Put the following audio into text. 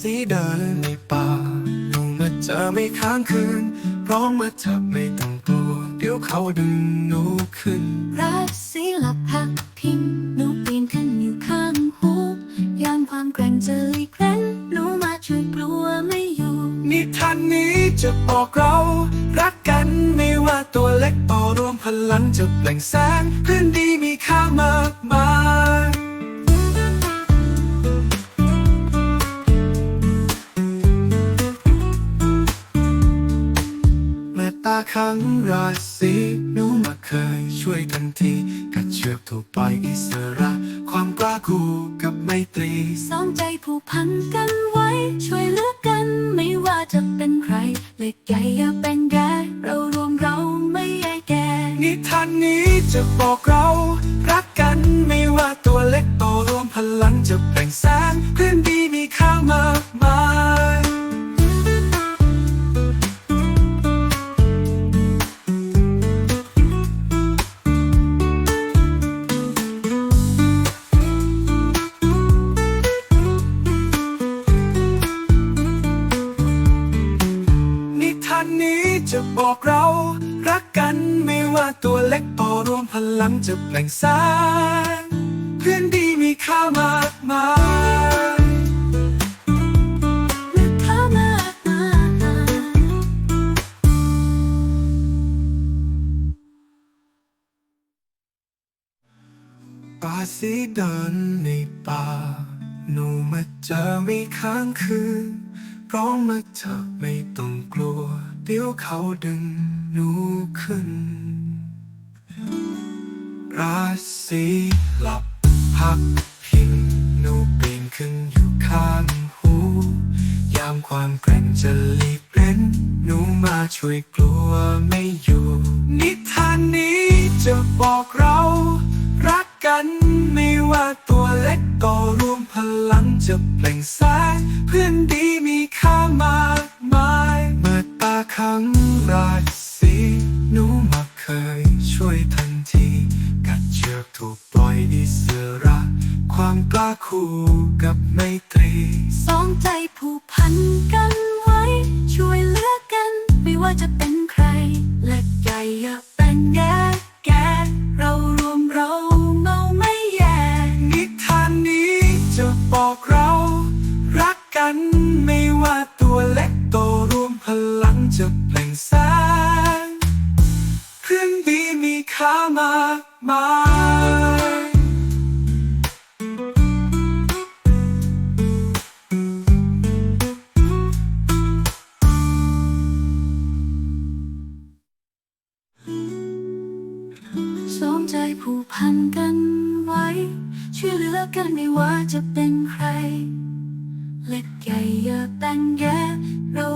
สีเดินในป่าหนูมาเจอไม่ค้างคืน ร้องมาเธอไม่ต้องกลัว เดี๋ยวเขาดึงหนูขึ้นรักศิลพักพิงหนูปีนขึ้นอยู่ข้างหูยามความแกร่งจะหลีกเล่นหนูมาช่วยกลัวไม่อยู่นิทานนี้จะบอกเรา รักกันไม่ว่าตัวเล็กต่อรวมพลังจะเปล่งแสงเพื่อนดีมีค่าม ครั้งราศีหนูมาเคยช่วยทันที กัดเชือกถูกปล่อยอิสระ ความกล้าคู่กับไมตรีสองใจผูกพันกันไว้ ช่วยเหลือกันไม่ว่าจะเป็นใครเล็กใหญ่อย่าแบ่งแยกเรารวมเราไม่แยกแกนิทานนี้จะบอกเรา รักกันไม่ว่าตัวเล็กโตรวมพลังจะแบ่งแสงเพื่อนดีมีค่ามากมาย จะบอกเรา รักกันไม่ว่าตัวเล็กโตรวมพลังจะแบ่งแสงเพื่อนดีมีค่ามากมายนึกข้ามากมายป่าสีเดินในป่า หนูมาเจอไม่ค้างคืนร้องมาเธอไม่ต้องกลัว เดี๋ยวเขาดึงหนูขึ้น ราศีหลับพักพิงหนูปีนขึ้นอยู่ข้างหู ยามความแกร่งจะหลีกเล่นหนูมาช่วยกลัวไม่อยู่ นิทานนี้จะบอกเรา รักกันไม่ว่าตัวเล็กก็รวมพลังจะเปล่งแสงเพื่อนดี ความกล้าคู่กับไมตรี สองใจผูกพันกันไว้ ช่วยเหลือกัน ไม่ว่าจะเป็นใครเล็กใหญ่อย่าแบ่งแยกแกเรารวมเราเมาไม่แยกนิทานนี้จะบอกเรา รักกันไม่ว่าตัวเล็กโตรวมพลังจะเปล่งแสงเพื่อนดีมีค่ามากมาย ใจผูกพันกันไว้ ช่วยเหลือกันไม่ว่าจะเป็นใคร เล็กใหญ่อย่าแบ่งแยกเรา